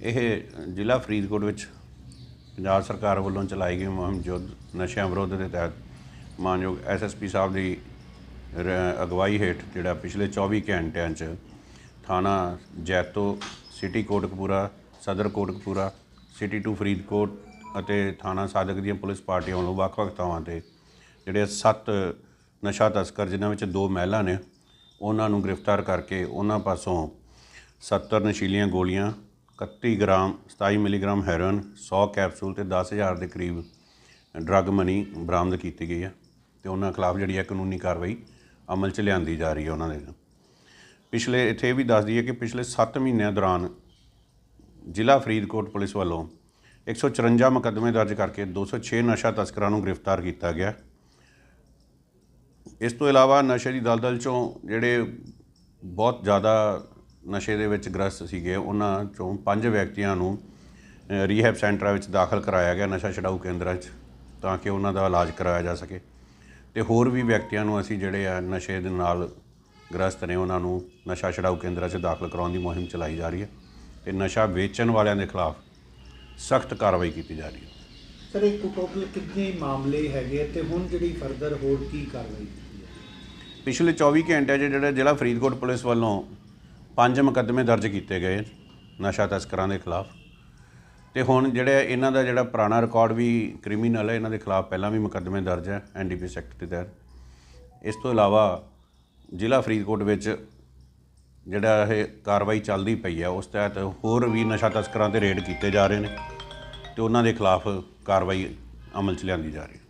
ਇਹ ਜ਼ਿਲ੍ਹਾ ਫਰੀਦਕੋਟ ਵਿੱਚ ਪੰਜਾਬ ਸਰਕਾਰ ਵੱਲੋਂ ਚਲਾਈ ਗਈ ਮੁਹਿੰਮ ਯੁੱਧ ਨਸ਼ਿਆਂ ਵਿਰੁੱਧ ਦੇ ਤਹਿਤ ਮਾਨਯੋਗ ਐਸਐਸਪੀ ਸਾਹਿਬ ਦੀ ਰ- ਅਗਵਾਈ ਹੇਠ ਜਿਹੜਾ ਪਿਛਲੇ 24 ਘੰਟਿਆਂ 'ਚ ਥਾਣਾ ਜੈਤੋ, ਸਿਟੀ ਕੋਟਕਪੂਰਾ, ਸਦਰ ਕੋਟਕਪੂਰਾ, ਸਿਟੀ ਟੂ ਫਰੀਦਕੋਟ ਅਤੇ ਥਾਣਾ ਸਾਦਕ ਦੀਆਂ ਪੁਲਿਸ ਪਾਰਟੀਆਂ ਵੱਲੋਂ ਵੱਖ-ਵੱਖ ਥਾਵਾਂ ਤੇ ਜਿਹੜੇ ਸੱਤ ਨਸ਼ਾ ਤਸਕਰ, ਜਿਨ੍ਹਾਂ ਵਿੱਚ ਦੋ ਮਹਿਲਾ ਨੇ, ਉਹਨਾਂ ਨੂੰ ਗ੍ਰਿਫਤਾਰ ਕਰਕੇ ਉਹਨਾਂ ਪਾਸੋਂ 70 ਨਸ਼ੀਲੀਆਂ ਗੋਲੀਆਂ 31 ਗ੍ਰਾਮ 27 ਮਿਲੀਗ੍ਰਾਮ ਹੈਰੋਇਨ 100 ਕੈਪਸੂਲ ਤੇ 10000 ਦੇ ਕਰੀਬ ਡਰੱਗ ਮਨੀ ਬਰਾਮਦ ਕੀਤੀ ਗਈ ਹੈ ਤੇ ਉਹਨਾਂ ਖਿਲਾਫ ਜਿਹੜੀ ਹੈ ਕਾਨੂੰਨੀ ਕਾਰਵਾਈ ਅਮਲ 'ਚ ਲਿਆਂਦੀ ਜਾ ਰਹੀ ਹੈ ਉਹਨਾਂ ਦੇ ਪਿਛਲੇ, ਇੱਥੇ ਇਹ ਵੀ ਦੱਸ ਦਈਏ ਕਿ ਪਿਛਲੇ 7 ਮਹੀਨਿਆਂ ਦੌਰਾਨ ਜ਼ਿਲ੍ਹਾ ਫਰੀਦਕੋਟ ਪੁਲਿਸ ਵੱਲੋਂ 154 ਮੁਕੱਦਮੇ ਦਰਜ ਕਰਕੇ 206 ਨਸ਼ਾ ਤਸਕਰਾਂ ਨੂੰ ਗ੍ਰਿਫਤਾਰ ਕੀਤਾ ਗਿਆ। ਇਸ ਤੋਂ ਇਲਾਵਾ ਨਸ਼ੇ ਦੀ ਦਲਦਲ ਚੋਂ ਜਿਹੜੇ ਬਹੁਤ ਜ਼ਿਆਦਾ ਨਸ਼ੇ ਦੇ ਵਿੱਚ ਗ੍ਰਸਤ ਸੀਗੇ ਉਹਨਾਂ ਚੋਂ ਪੰਜ ਵਿਅਕਤੀਆਂ ਨੂੰ ਰੀਹੈਬ ਸੈਂਟਰਾਂ ਵਿੱਚ ਦਾਖਲ ਕਰਾਇਆ ਗਿਆ ਨਸ਼ਾ ਛਡਾਊ ਕੇਂਦਰਾਂ 'ਚ ਤਾਂ ਕਿ ਉਹਨਾਂ ਦਾ ਇਲਾਜ ਕਰਾਇਆ ਜਾ ਸਕੇ। ਤੇ ਹੋਰ ਵੀ ਵਿਅਕਤੀਆਂ ਨੂੰ ਅਸੀਂ ਜਿਹੜੇ ਆ ਨਸ਼ੇ ਦੇ ਨਾਲ ਗ੍ਰਸਤ ਨੇ ਉਹਨਾਂ ਨੂੰ ਨਸ਼ਾ ਛਡਾਊ ਕੇਂਦਰਾਂ 'ਚ ਦਾਖਲ ਕਰਾਉਣ ਦੀ ਮੁਹਿੰਮ ਚਲਾਈ ਜਾ ਰਹੀ ਹੈ ਤੇ ਨਸ਼ਾ ਵੇਚਣ ਵਾਲਿਆਂ ਦੇ ਖਿਲਾਫ ਸਖਤ ਕਾਰਵਾਈ ਕੀਤੀ ਜਾ ਰਹੀ ਹੈ। ਸਰ ਇਹ ਟੋਟਲ ਕਿੰਨੇ ਮਾਮਲੇ ਹੈਗੇ ਤੇ ਹੁਣ ਜਿਹੜੀ ਫਰਦਰ ਹੋਰ ਕੀ ਕਾਰਵਾਈ ਕੀਤੀ ਹੈ ਪਿਛਲੇ 24 ਘੰਟਿਆਂ 'ਚ ਜਿਹੜਾ ਜ਼ਿਲ੍ਹਾ ਫਰੀਦਕੋਟ ਪੁਲਿਸ ਵੱਲੋਂ ਪੰਜ ਮੁਕੱਦਮੇ ਦਰਜ ਕੀਤੇ ਗਏ ਨਸ਼ਾ ਤਸਕਰਾਂ ਦੇ ਖਿਲਾਫ। ਤੇ ਹੁਣ ਜਿਹੜੇ ਇਹਨਾਂ ਦਾ ਜਿਹੜਾ ਪੁਰਾਣਾ ਰਿਕਾਰਡ ਵੀ ਕ੍ਰਿਮੀਨਲ ਹੈ, ਇਹਨਾਂ ਦੇ ਖਿਲਾਫ ਪਹਿਲਾਂ ਵੀ ਮੁਕੱਦਮੇ ਦਰਜ ਹੈ ਐਨਡੀਪੀ ਸੈਕਟ ਦੇ ਤਹਿਤ। ਇਸ ਤੋਂ ਇਲਾਵਾ ਜ਼ਿਲ੍ਹਾ ਫਰੀਦਕੋਟ ਵਿੱਚ ਜਿਹੜਾ ਇਹ ਕਾਰਵਾਈ ਚੱਲਦੀ ਪਈ ਹੈ, ਉਸ ਤਹਿਤ ਹੋਰ ਵੀ ਨਸ਼ਾ ਤਸਕਰਾਂ ਤੇ ਰੇਡ ਕੀਤੇ ਜਾ ਰਹੇ ਨੇ ਤੇ ਉਹਨਾਂ ਦੇ ਖਿਲਾਫ ਕਾਰਵਾਈ ਅਮਲ 'ਚ ਲਿਆਂਦੀ ਜਾ ਰਹੀ ਹੈ।